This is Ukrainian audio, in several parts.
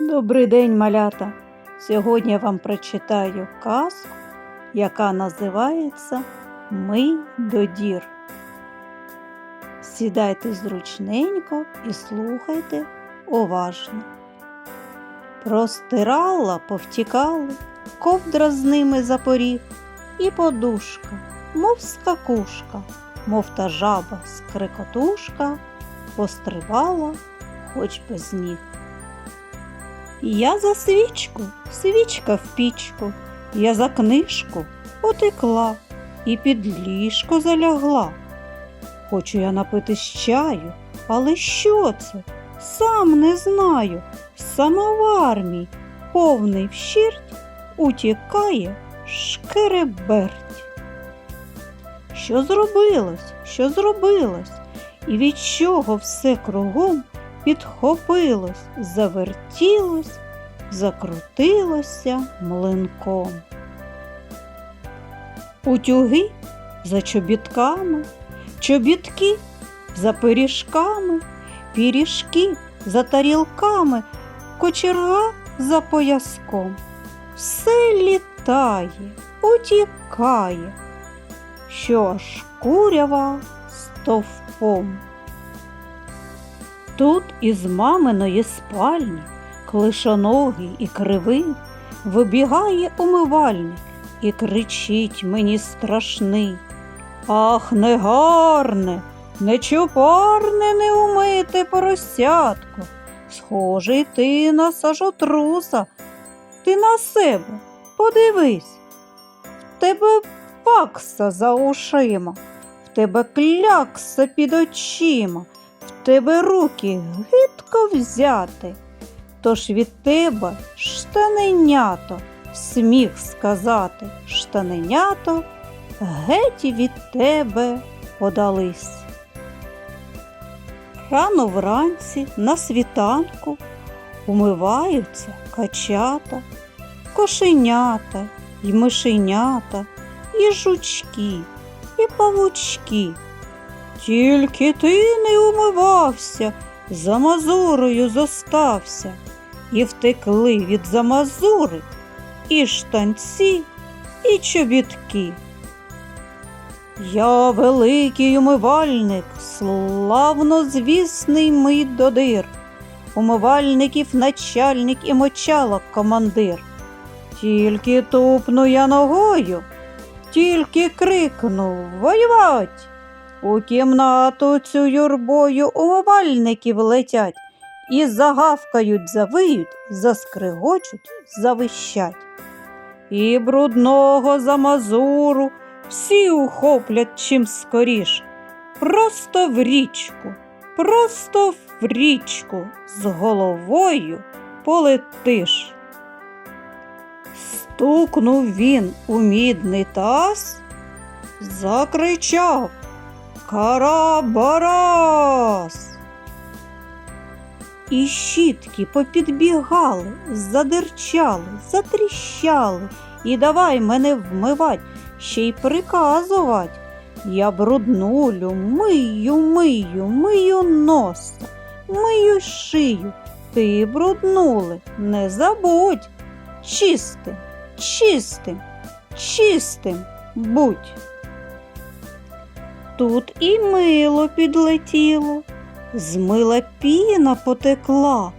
Добрий день, малята! Сьогодні я вам прочитаю казку, яка називається Ми до дір. Сідайте зручненько і слухайте уважно. Простирала, повтікали, ковдра з ними запоріг, і подушка, мов скакушка, мов та жаба скрикотушка, пострибала хоч без ніг. Я за свічку, свічка в пічку, я за книжку потекла і під ліжко залягла. Хочу я напитись чаю, але що це? Сам не знаю. Самовар мій, повний вщерть, утікає шкереберть. Що зробилось, що зробилось, і від чого все кругом підхопилось, завертілось, закрутилося млинком. Утюги за чобітками, чобітки за пиріжками, пиріжки за тарілками, кочерга за пояском. Все літає, утікає, що аж курява стовпом. Із маминої спальні, клишоногий і кривий, вибігає умивальник і кричить мені страшний. Ах, негарне, нечупарне, неумите поросятко. Схожий ти на сажотруса, ти на себе подивись. В тебе пакса за ушима, в тебе клякса під очима тебе руки гидко взяти, тож від тебе штаненято, сміх сказати, штаненято геть від тебе подались. Рано вранці на світанку умиваються качата, кошенята й мишенята, і жучки, і павучки. Тільки ти не умивався, за мазурою зостався, і втекли від замазури і штанці, і чобітки. Я великий умивальник, славно звісний мій додир, умивальників начальник і мочалок командир. Тільки тупну я ногою, тільки крикну воювать. У кімнату цю юрбою умивальників летять і загавкають, завиють, заскригочуть, завищать. І брудного замазуру всі ухоплять чим скоріш. Просто в річку, просто в річку з головою полетиш. Стукнув він у мідний таз, закричав Карабарас. І щітки попідбігали, задирчали, затріщали, і давай мене вмивать, ще й приказувать. Я бруднулю, мию, мию, мию носа, мию шию, ти бруднули, не забудь. Чистим, чистим, чистим будь. Тут і мило підлетіло, з мила піна потекла,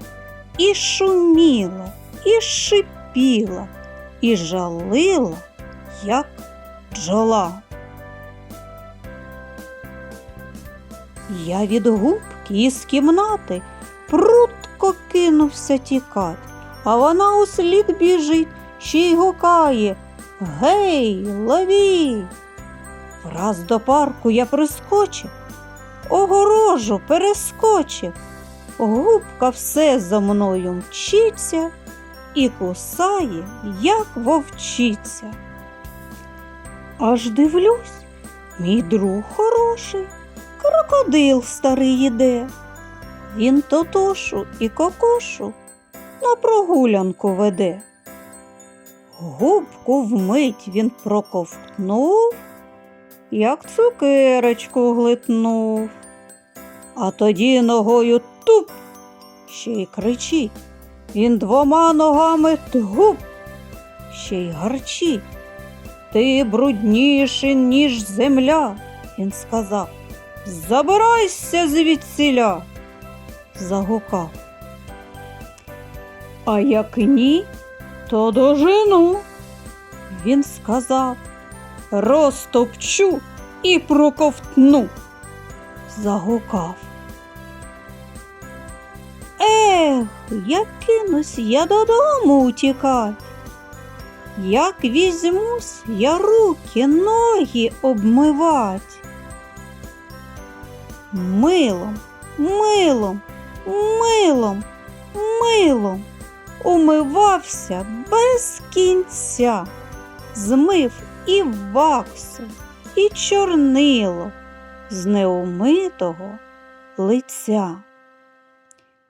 і шуміла, і шипіла, і жалила, як бджола. Я від губки із кімнати прутко кинувся тікать, а вона услід біжить, ще й гукає Гей, ловіть! Враз до парку я прискочив, огорожу перескочив, губка все за мною мчиться і кусає, як вовчиця. Аж дивлюсь, мій друг хороший, крокодил старий іде. Він тотошу і кокошу на прогулянку веде. Губку вмить він проковтнув як цукерочку глитнув, а тоді ногою туп ще й кричить Він двома ногами тгуп, ще й гарчить. Ти брудніший, ніж земля, він сказав. Забирайся звідсіля, загукав. А як ні, то дожену, він сказав. Розтопчу і проковтну, загукав. Ех, як кинусь я додому утікать. Як візьмусь я руки, ноги обмивать. Милом, милом, милом, милом умивався без кінця, змив і ваксу, і чорнило з неумитого лиця.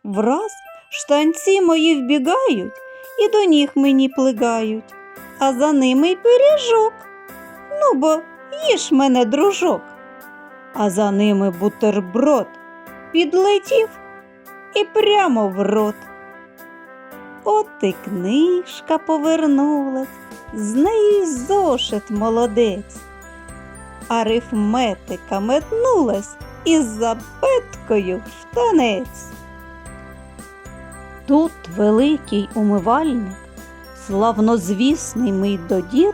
Враз штанці мої вбігають і до ніг мені плигають, а за ними й пиріжок. Ну, бо їж мене, дружок, а за ними бутерброд підлетів і прямо в рот. От і книжка повернулась, з неї зошит молодець. Арифметика метнулась із запеткою в танець. Тут великий умивальник, славнозвісний мій додір,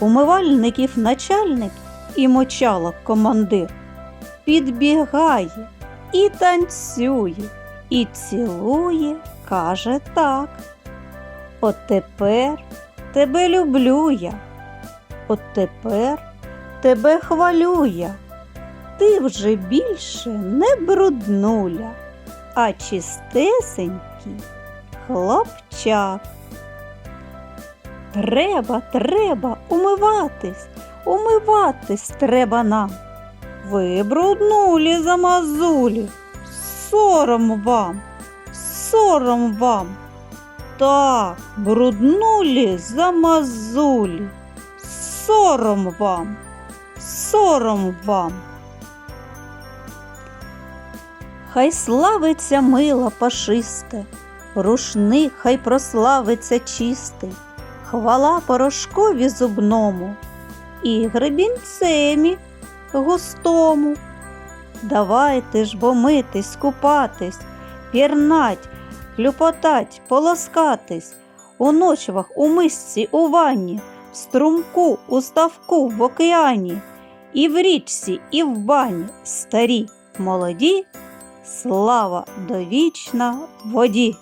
умивальників начальник і мочалок командир. Підбігає і танцює, і цілує, каже так. От тепер тебе люблю я, от тепер тебе хвалю я. Ти вже більше не бруднуля, а чистесенький хлопчак. Треба, треба умиватись, умиватись треба нам. Ви бруднулі замазулі, сором вам, сором вам. Так, бруднулі замазулі, сором вам, сором вам. Хай славиться мила пашисте, рушник хай прославиться чистий, хвала порошкові зубному і гребінцемі густому. Давайте ж бо митись, купатись, пірнать, хлюпотать, полоскатись, у ночвах, у мисці, у ванні, в струмку, у ставку, в океані, і в річці, і в бані, старі, молоді, слава довічна воді.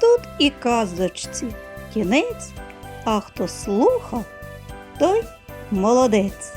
Тут і казочці. Кінець, а хто слухав, той молодець.